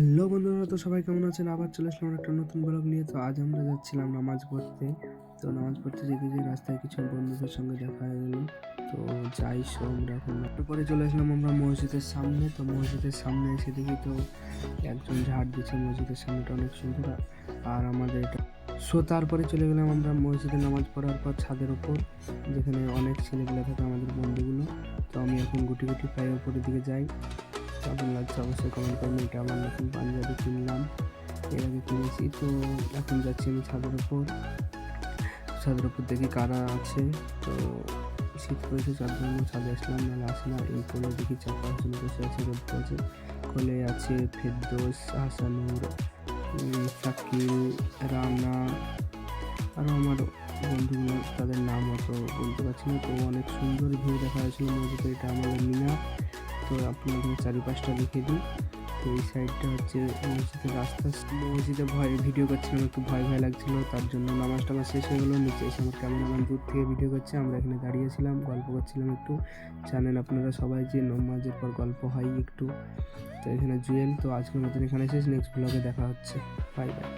Hello বন্ধুরা, তো সবাই কেমন আছেন? আবার চলে আসলাম একটা নতুন ব্লগ নিয়ে। তো আজ আমরা যাচ্ছিলাম নামাজ পড়তে। তো নামাজ পড়তে যেতে যে রাস্তায় কিছু বন্ধুদের সঙ্গে দেখা হয়ে গেল। তো যাই সো আমরা এখন পরে চলে আসলাম আমরা মসজিদের সামনে। তো মসজিদের সামনে এসে দেখি তো একজন ঝাড় দিচ্ছে মসজিদের সামনেটা অনেক সুন্দর। আর আমাদের এটা সো তারপরে চলে গেলাম আমরা মসজিদে নামাজ পড়ার পর ছাদের ওপর যেখানে অনেক ছেলেগুলো থাকে আমাদের বন্ধুগুলো। তো আমি এখন গুটি গুটি পায়ে ওপরের দিকে যাই। কেমন লাগছে অবশ্যই কমেন্ট করবেন। এটা আমার নতুন পাঞ্জাবি কিনলাম, এর আগে কিনেছি। তো এখন যাচ্ছি আমি ছাদের ওপর ছাদের ওপর দেখি কারা আছে। তো শীত পড়েছে, যার জন্য ছাদে আসলাম। নাহলে আসে না। এই কোলে দেখি চার পাঁচজন বসে আছে, রোদ পড়েছে। কোলে আছে ফেরদোস, হাসানুর শাকিল, রানা। আরও আমার বন্ধুগুলো, তাদের নাম অত বলতে পারছি না। তো অনেক সুন্দর ভিউ দেখা হয়েছিল মসজিদে। এটা আমাদের মিনা তো আপনাদের চারিপাশটা লিখে দিই। তো এই সাইডটা হচ্ছে মসজিদের রাস্তা। মসজিদে ভয় ভিডিও করছিলাম, একটু ভয় ভয় লাগছিল, তার জন্য নামাজ টামাজ শেষ হয়ে গেলো। নিচে এসে আমার ক্যামেরাম্যান দূর থেকে ভিডিও করছে, আমরা এখানে দাঁড়িয়েছিলাম গল্প করছিলাম একটু। জানেন আপনারা সবাই যে নমাজের পর গল্প হয় একটু। তো এখানে জুয়েল, তো আজকের মতন এখানে শেষ নেক্সট ব্লগে দেখা হচ্ছে। Bye bye